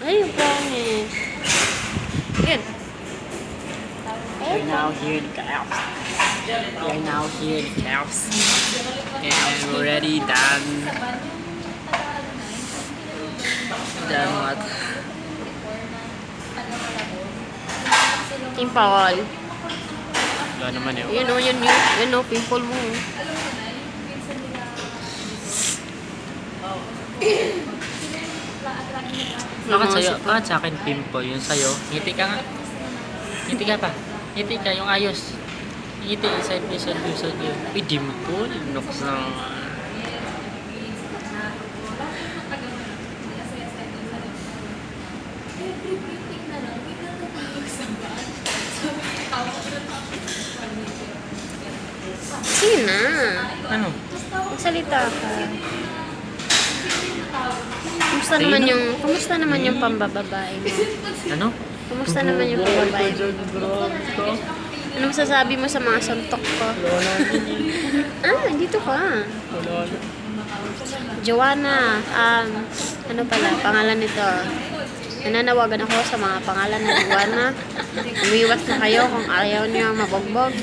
Ay, yung pangit. Good. We're now here in Caps. We're now here in Caps. And we're already done. Done what? Timpawal. Wala naman yun. Yun o, yun yun. Yun o, pimple mo. Bakit sa'yo? Bakit sa akin pimple? Yung sa'yo? Ngiti ka nga. Ngiti ka pa. Ngiti ka, yung ayos. Ngiti, side view, side view, side view. Uy, dimple. Nuks na. Sige na. Ano? Magsalita ka. Kumusta Sino? naman yung, kumusta naman yung pambababae mo? Ano? Kumusta naman yung pambabae mo? Ano masasabi mo sa mga suntok ko? Ah, dito ka. Joanna, um, ano pala, pangalan nito. Nananawagan ako sa mga pangalan na Joanna. Umiwas na kayo kung ayaw niyo mabogbog.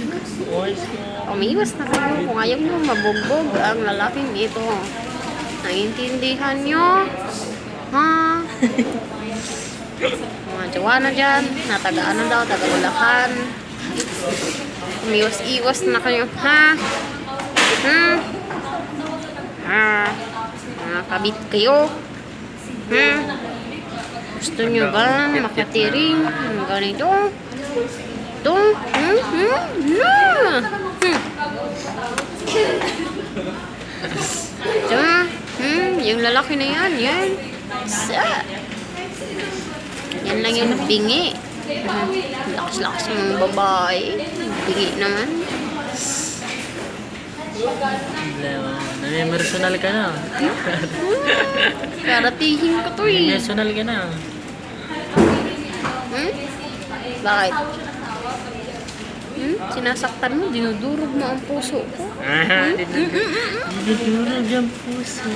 Umiwas na kayo kung ayaw niyo mabogbog ang lalaking ito. Naiintindihan niyo? Ha? Mga Joanna dyan, nataga ano daw, taga Bulacan. Umiwas-iwas na kayo, ha? Hmm? Ha? Mga kabit kayo? Hmm? Gusto nyo ba makatiring ng ganito? Ito? Hmm? Hmm? Na! Hmm? Ito? Hmm? Yung lalaki na yan, yan. Sa? Yan lang yung bingi. Hmm. Lakas-lakas ng babae. Bingi naman. Nami-personal ka na. Karatihin ko to eh. Personal ka na. Hmm? Bakit? Hmm? Sinasaktan mo, dinudurog mo ang puso ko. Ah, dinudurog yung puso.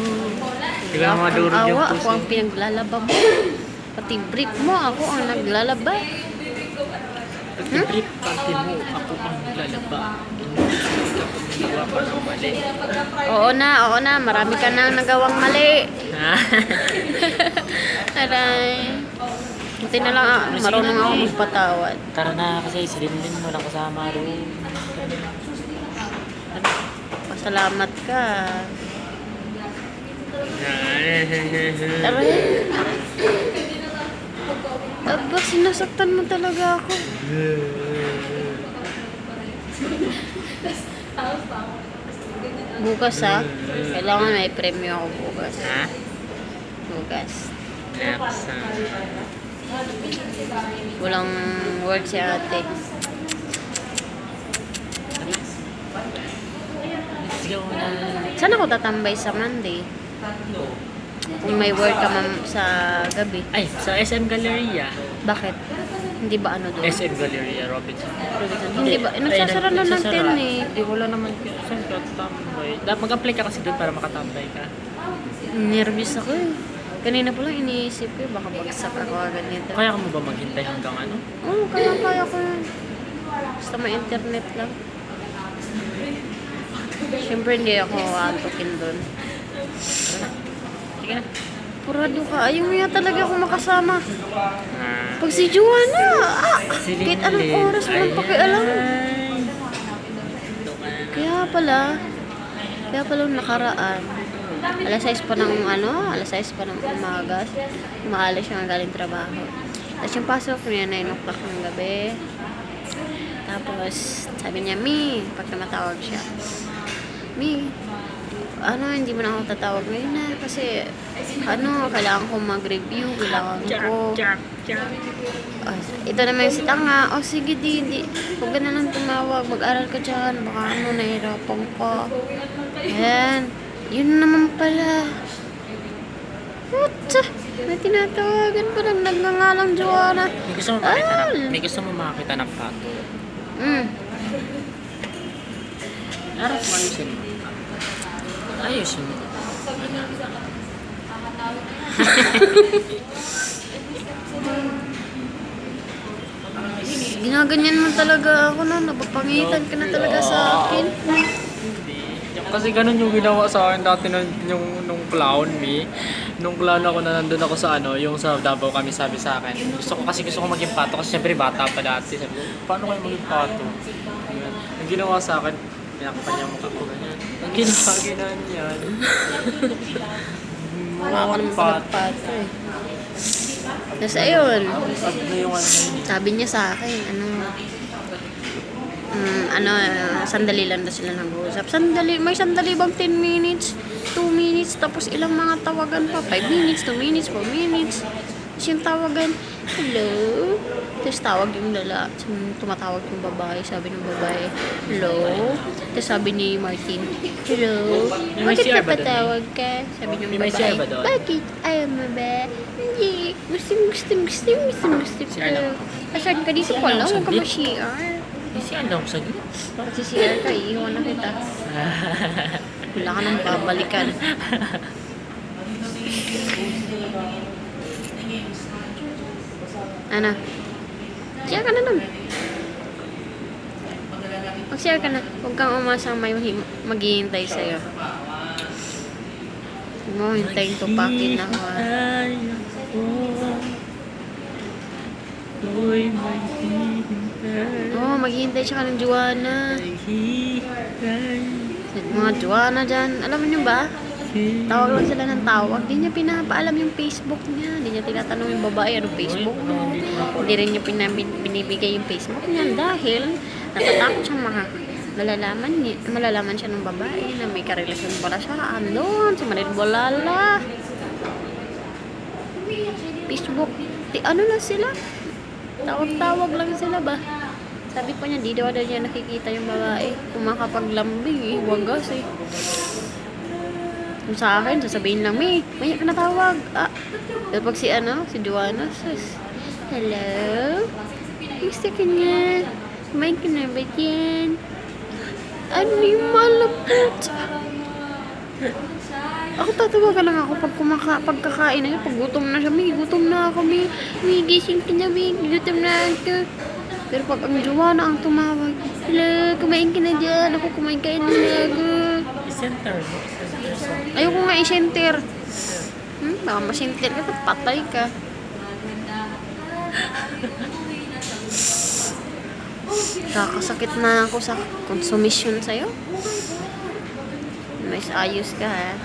Di ba madurog yung Awa, puso? ako ang pinaglalaba mo. Pati brief mo, ako ang naglalaba. Pag-trip pati mo, ako ang lalaba. Hindi ka paggawa pa ng mali. Oo na, oo na, marami ka na nagawang mali. Ha? Aray. Buti na lang, ah, marunong ako magpatawad. Tara na kasi si Linlin mo lang kasama roon. Pasalamat ka. Aray. Aba, sinasaktan mo talaga ako. Bukas ha. Kailangan may premyo ako bukas. Ha? Bukas. Next. Walang work si ate. Saan ako tatambay sa Monday? Kung may work ka mam sa gabi. Ay, sa SM Galleria. Bakit? Hindi ba ano doon? SM Galleria, Robinson. Hindi ba? Eh, nagsasara na ng nagsasara. 10 eh. Hindi, wala naman. Saan ka tambay? Dapat mag-apply ka kasi doon para makatambay ka. Nervous ako eh. Kanina pa lang iniisip ko baka bagsak ako agad nito. Kaya ka mo ba maghintay hanggang ano? Oo, kaya kaya ko yun. Basta may internet lang. Siyempre hindi ako antukin doon. Sige na. Purado ka. Ayaw mo yan talaga ako makasama. Ah. Pag si Joanna, ah, kahit anong oras walang pakialam. Ayan. Ito ka. Kaya pala, kaya pala nakaraan, alas 6 pa ng ano, alas 6 pa ng umaga, umaalis siya galing trabaho. Tapos yung pasok niya, 9 o'clock ng gabi. Tapos, sabi niya, Mi, pag namatawag siya, Mi, ano, hindi mo na ako tatawag ngayon na kasi, ano, kailangan ko mag-review, kailangan ko. Ah, ito naman yung si Tanga. O sige, di, di. Huwag ka na lang tumawag. Mag-aral ka dyan. Baka ano, nahirapan ka. Ayan. Yun naman pala. Mutsa! May tinatawagan pa rin. Nagngangalang jowa na. May gusto mo makita ah. na, may gusto mo makita ng pato. Mm. Harap mo ayusin mo. Ayusin mo. Ginaganyan mo talaga ako na. Napapangitan ka na talaga sa akin. Kasi ganun yung ginawa sa akin dati nung, yung, nung clown me. Nung clown ako na nandun ako sa ano, yung sa Davao kami sabi sa akin. Gusto ko kasi gusto ko maging pato kasi syempre bata pa dati. Sabi ko, paano kayo maging pato? Ganyan. Ang ginawa sa akin, pinakita niya mukha ko ganyan. Ang ginawa, ganyan. Wala ka naman Pat. pato eh. Tapos ayun, ano yun. sabi niya sa akin, ano, mm, ano, sandali lang daw sila nag-uusap. Sandali, may sandali bang 10 minutes? 2 minutes, tapos ilang mga tawagan pa? 5 minutes, 2 minutes, 4 minutes. Tapos yung tawagan, hello? Tapos tawag yung lala, tumatawag yung babae, sabi ng babae, hello? Tapos sabi ni Martin, hello? Bakit doon? napatawag ka? Sabi ng babae, bakit? Ayaw mo ba? Hindi. Gusto, gusto, gusto, gusto, gusto. Asan ka dito CR pala? Huwag ka ma-CR. Ano ako sa gilid. CR ka, iiwan na kita. Wala ka nang babalikan. Ano? CR ka na nun. Mag-CR ka na. Huwag kang umasang may maghihintay sa'yo. Huwag mo hintayin tupakin ako. Ay, ako. Ako'y maghihintay. Oo, oh, maghihintay siya ka ng. Hihintay. Mga Joanna dyan. Alam niyo ba? Tawag lang sila ng tawag. Di niya pinapaalam yung Facebook niya. Di niya tinatanong yung babae anong Facebook mo. Hindi rin niya binibigay yung Facebook niya dahil natatakot siyang mga malalaman niya, malalaman siya ng babae na may karelasyon pala siya. Andun, sa Manil Bolala. Facebook. Di, ano lang sila? Tawag-tawag lang sila ba? Sabi pa niya, di daw daw niya nakikita yung babae. Kumakapaglambing eh, wagas eh. Kung sa akin, sasabihin lang, May, may ka natawag. Ah, pag si ano, si Joanna, sus, hello? Gusto ka niya? May ka na ba yung malapot? Ako tatawagan lang ako pag kumaka, pagkakain na yun, pag gutom na siya, may gutom na ako, may, may gising ka na, may gutom na ako. Pero pag ang Joanna ang tumawag, hello, kumain ka na dyan, ako kumain ka na ako. Center. Ayoko nga i-center. Hmm, baka ma-center ka, patay ka. Kakasakit na ako sa konsumisyon sa'yo. Mas ayos ka ha.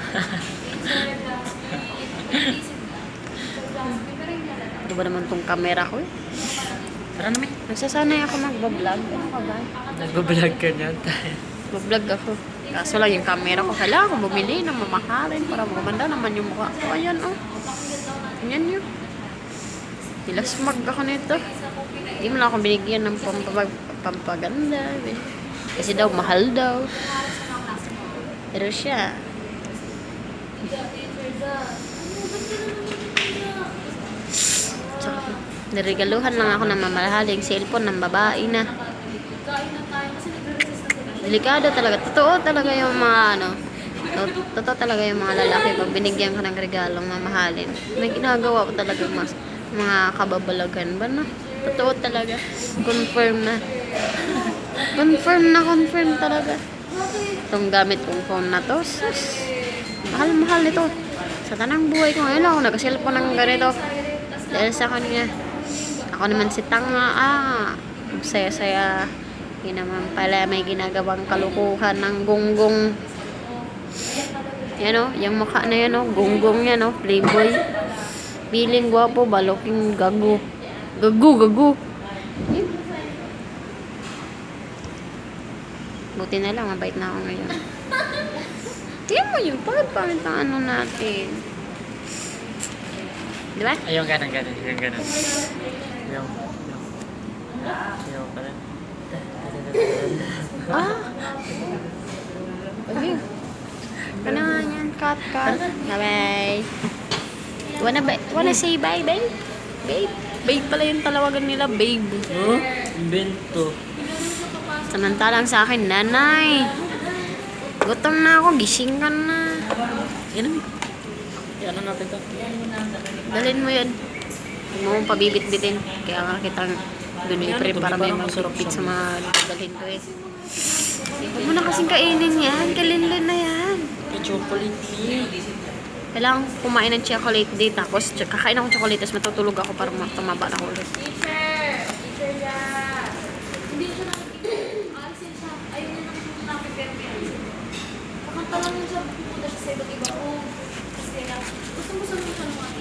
Ano ba naman tong camera ko eh? Tara na, may. Nagsasanay ako mag-vlog. Ano ka ba? Nag-vlog ka niyan tayo. Mag-vlog ako. Kaso lang yung camera ko, kailangan ko bumili ng mamahalin para maganda naman yung mukha ko. Ayan, oh. Ayan yun. Nilasmag ako nito. Hindi mo na ako binigyan ng pampag pampaganda. Kasi daw, mahal daw. Pero siya, Tsaka, Niregaluhan lang ako ng mamahaling cellphone ng babae na. Delikado talaga. Totoo talaga yung mga ano. to- Totoo talaga yung mga lalaki pag binigyan ka ng regalong mamahalin. May ginagawa ko talaga mas mga kababalagan ba na? Totoo talaga. Confirm na. confirm na confirm talaga. Itong gamit kong phone na to. sus, Mahal-mahal nito. Sa tanang buhay ko ngayon ako nag-cellphone ng ganito. Dahil sa kanya. Ako naman si Tanga. Ah, saya-saya. Yun naman pala may ginagawang kalukuhan ng gunggong. Yan o, yung mukha na yan o, gunggong yan o, playboy. Piling gwapo, baloking gago. Gago, gago. Yun. Buti na lang, mabait na ako ngayon. Tingnan mo yun, bakit pangit ang ano natin? Di ba? Ayun, ganun, ganun. Yung ganun. Yung, yung. Yung, ganun. Ah! Okay. Ano nga yan? Cut, cut. Bye-bye. Wanna, ba- wanna say bye, babe? Babe? Babe pala yung talawagan nila, babe. Oh, invento. Samantalang sa akin, nanay. Gutom na ako, gising ka na. Yan Yan natin to. Dalhin mo yun. Huwag mo akong pabibit-bitin. Kaya nga kitang Doon pre, to, para may siya. sa mga dadalhin ko eh. Huwag mo na kasing kainin yan. Kalinlin na yan. Chocolate. Kailangan kumain ng chocolate day tapos kakain ako ng chocolate tapos matutulog ako para ma- tumaba na ulit. Bisa 了吗